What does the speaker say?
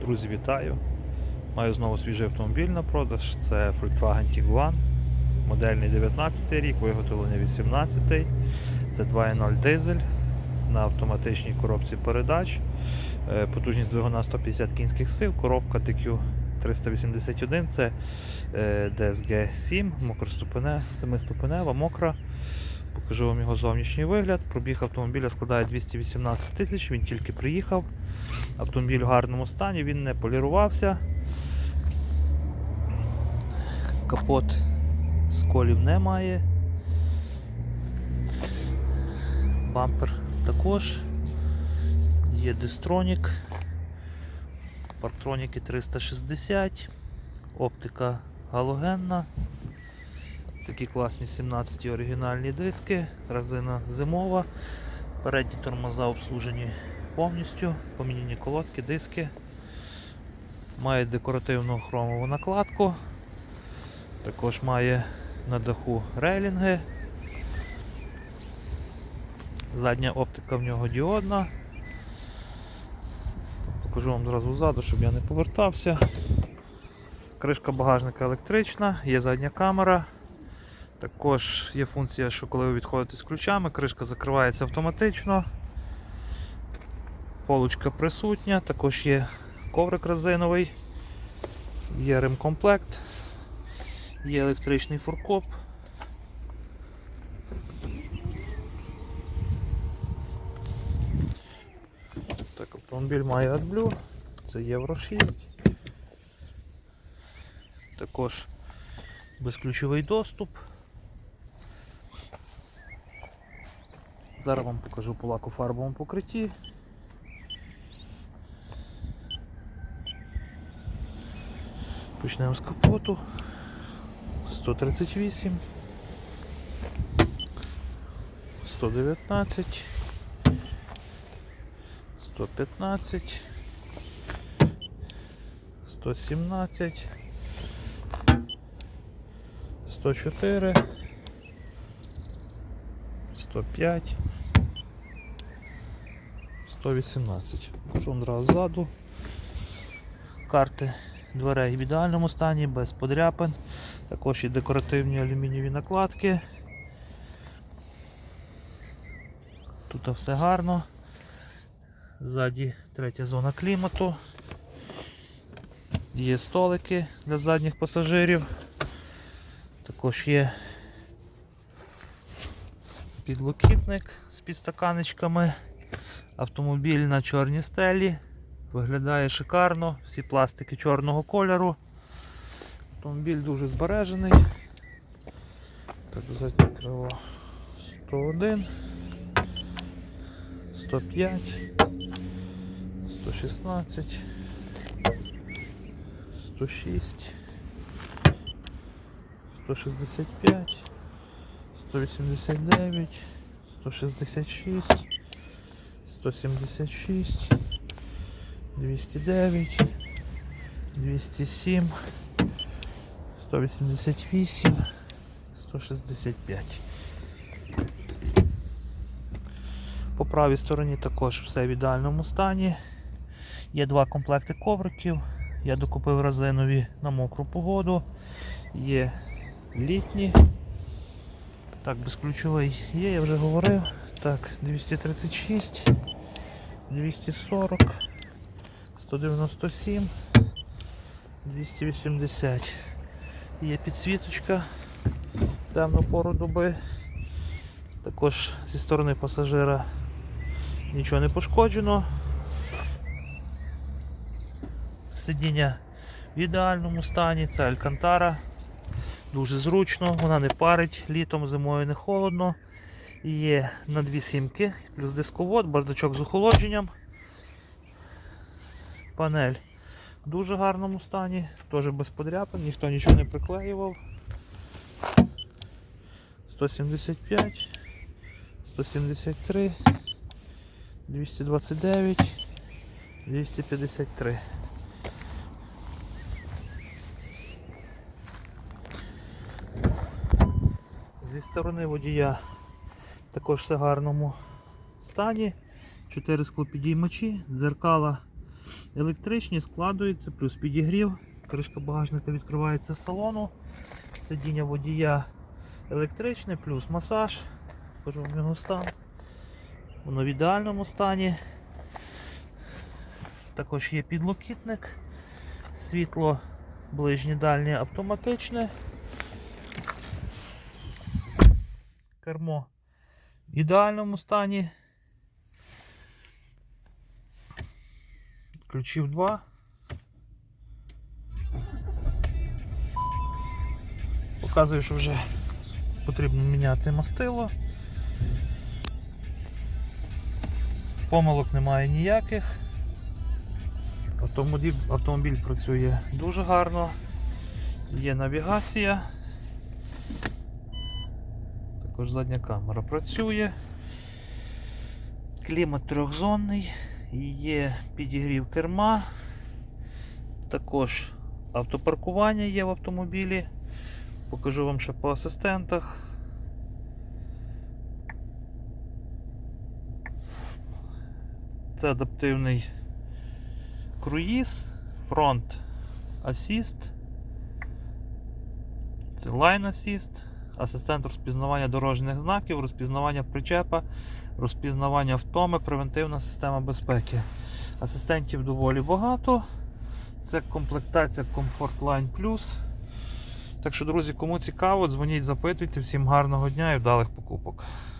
Друзі, вітаю! Маю знову свіжий автомобіль на продаж. Це Volkswagen Tiguan, модельний 19 рік, виготовлення 18 Це 2.0 дизель на автоматичній коробці передач. Е, Потужність двигуна 150 кінських сил, коробка TQ 381, це е, DSG 7, мокроступене, 7-ступенева, мокра. Покажу вам його зовнішній вигляд. Пробіг автомобіля складає 218 тисяч, він тільки приїхав. Автомобіль в гарному стані, він не полірувався. Капот сколів немає. Бампер також. Є дистронік. Парктроніки 360, оптика галогенна. Такі класні 17 оригінальні диски, резина зимова, передні тормоза обслужені повністю, поміняні колодки, диски. Має декоративну хромову накладку. Також має на даху рейлінги. Задня оптика в нього діодна. Покажу вам зразу ззаду, щоб я не повертався. Кришка багажника електрична, є задня камера. Також є функція, що коли ви відходите з ключами, кришка закривається автоматично. Полочка присутня, також є коврик резиновий, є ремкомплект, є електричний фуркоп. Так, автомобіль має AdBlue, це Євро 6. Також безключовий доступ. Зараз вам покажу по лакофарбовому покритті. Почнемо з капоту. 138, 119, 115, 117, 104, 105, 118. Покажу вам одразу ззаду. Карти дверей в ідеальному стані, без подряпин. Також є декоративні алюмінієві накладки. Тут все гарно. Ззаді третя зона клімату. Є столики для задніх пасажирів. Також є підлокітник з підстаканечками. Автомобіль на чорній стелі. Виглядає шикарно, всі пластики чорного кольору. Автомобіль дуже збережений. Так, заднє крило 101, 105, 116, 106, 165, 189, 166, 176. 209, 207, 188, 165. По правій стороні також все в ідеальному стані. Є два комплекти ковриків. Я докупив резинові на мокру погоду. Є літні. Так, безключовий є, я вже говорив. Так, 236, 240. 197, 280. Є підсвіточка темну пору доби. Також зі сторони пасажира нічого не пошкоджено. Сидіння в ідеальному стані, це Алькантара. Дуже зручно, вона не парить, літом, зимою не холодно. Є на дві сімки, плюс дисковод, бардачок з охолодженням. Панель в дуже гарному стані, теж без подряпин, ніхто нічого не приклеював. 175, 173, 229, 253. Зі сторони водія також все в гарному стані. 4 склопідіймачі, дзеркала Електричні складуються, плюс підігрів. Кришка багажника відкривається з салону. Сидіння водія електричне, плюс масаж. Покажу вам його стан. Воно в ідеальному стані. Також є підлокітник, світло ближнє дальнє автоматичне. Кермо в ідеальному стані. Ключів 2. Показую, що вже потрібно міняти мастило. Помилок немає ніяких. Автомобіль працює дуже гарно. Є навігація. Також задня камера працює. Клімат трьохзонний, є підігрів керма. Також автопаркування є в автомобілі. Покажу вам ще по асистентах. Це адаптивний круїз, фронт асіст, це лайн асіст, асистент розпізнавання дорожніх знаків, розпізнавання причепа, розпізнавання втоми, превентивна система безпеки. Асистентів доволі багато. Це комплектація Comfort Line Plus. Так що, друзі, кому цікаво, дзвоніть, запитуйте. Всім гарного дня і вдалих покупок.